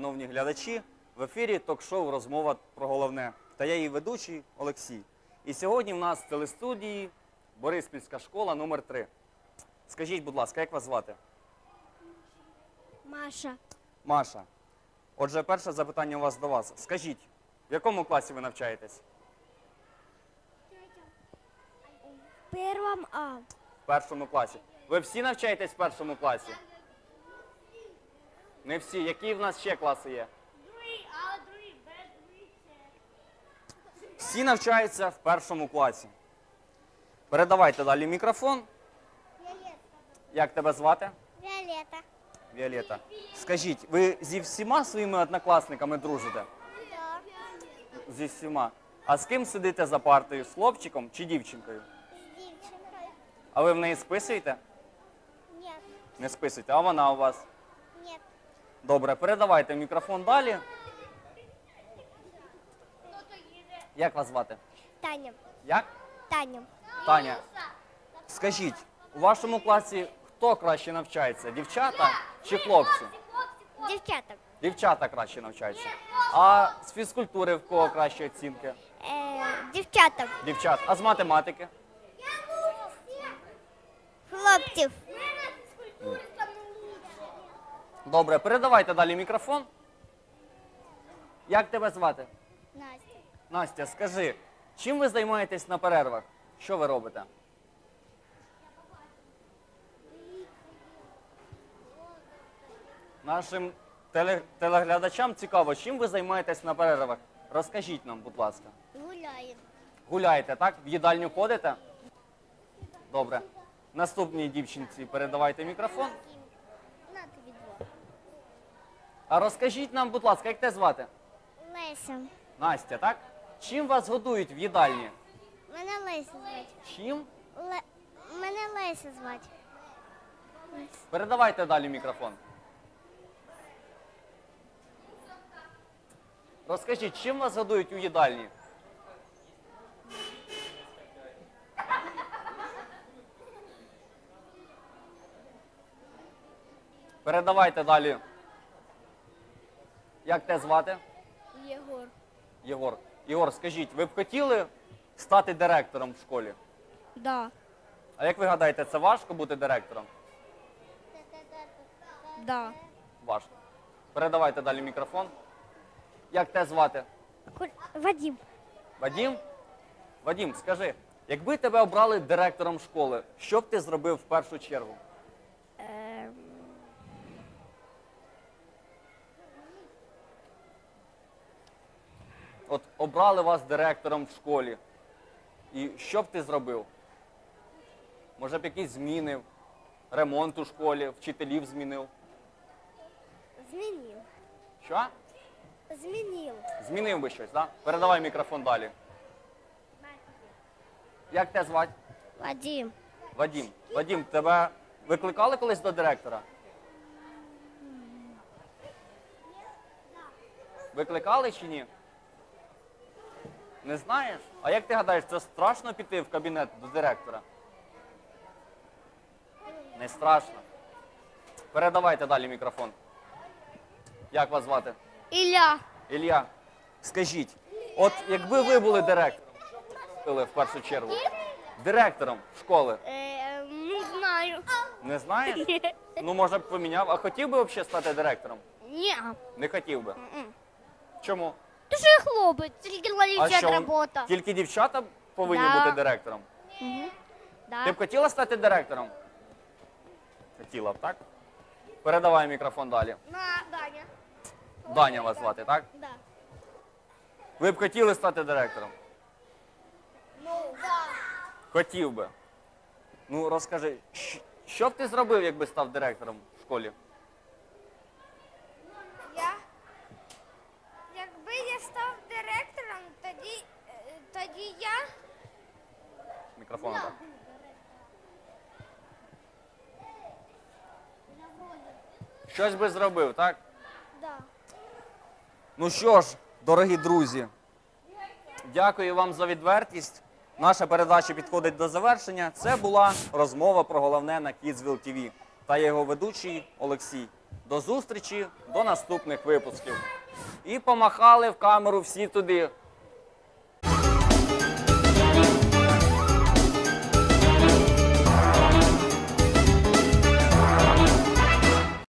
шановні глядачі. В ефірі ток-шоу Розмова про головне. Та я її ведучий Олексій. І сьогодні в нас в телестудії Бориспільська школа номер 3 Скажіть, будь ласка, як вас звати? Маша. Маша. Отже, перше запитання у вас до вас. Скажіть, в якому класі ви навчаєтесь? В первом А. В першому класі. Ви всі навчаєтесь в першому класі? Не всі. Які в нас ще класи є? Всі навчаються в першому класі. Передавайте далі мікрофон. Як тебе звати? Виолетта. Віолета. Скажіть, ви зі всіма своїми однокласниками дружите? Да. Зі всіма. А з ким сидите за партою? З хлопчиком чи дівчинкою? С девчонкой. А ви в неї списуєте? Нет. Не списуєте, а вона у вас? Добре, передавайте мікрофон далі. Як вас звати? Таня. Як? Таня. Таня. Скажіть, у вашому класі хто краще навчається? Дівчата чи хлопці? Девчата. Дівчата краще навчаються. А з фізкультури в кого кращі оцінки? Э, девчата. Дівчат. А з математики? Хлопцев. Добре, передавайте далі мікрофон. Як тебе звати? Настя. Настя, скажи, чим ви займаєтесь на перервах? Що ви робите? Нашим теле- телеглядачам цікаво, чим ви займаєтесь на перервах? Розкажіть нам, будь ласка. Гуляем. Гуляєте, так? В їдальню ходите? Добре. Наступній дівчинці передавайте мікрофон. А розкажіть нам, будь ласка, як те звати? Леся. Настя, так? Чим вас годують в їдальні? Мене Леся звати. Чим? Ле... Мене Леся звати. Передавайте далі мікрофон. Розкажіть, чим вас годують у їдальні? Передавайте далі. Як те звати? Єгор. Єгор. Єгор, скажіть, ви б хотіли стати директором в школі? Да. А як ви гадаєте, це важко бути директором? Да. Важко. Передавайте далі мікрофон. Як те звати? Вадим. Вадім? Вадім, скажи, якби тебе обрали директором школи, що б ти зробив в першу чергу? От обрали вас директором в школі. І що б ти зробив? Може б якісь зміни, ремонт у школі, вчителів змінив. Змінив. Що? Змінив. Змінив би щось, так? Передавай мікрофон далі. Як тебе звати? Вадим. Вадім, Вадім, тебе викликали колись до директора? Викликали чи ні? Не знаєш? А як ти гадаєш, це страшно піти в кабінет до директора? Не страшно. Передавайте далі мікрофон. Як вас звати? Ілля. Ілля, скажіть, от якби ви були директором, що б ви зробили в першу чергу? Директором школи. Е, не знаю. Не знаєш? Ну, може б поміняв. А хотів би взагалі стати директором? Ні. Не хотів би. Чому? Ти і хлопець, тільки А ловить що, робота. тільки дівчата повинні Да. бути директором? Да. Ти б хотіла стати директором? Хотіла б, так? Передавай мікрофон далі. На, Даня. Даня вас звати, так? Да. Ви б хотіли стати директором? Ну, да. Хотів би. Ну, розкажи, щ- що б ти зробив, якби став директором в школі? Я? Якби я став директором, тоді, е, тоді я Мікрофон, так? Щось би зробив, так? Да. Ну що ж, дорогі друзі, дякую вам за відвертість. Наша передача підходить до завершення. Це була розмова про головне на Kidsville TV та його ведучий Олексій. До зустрічі, до наступних випусків. І помахали в камеру всі туди.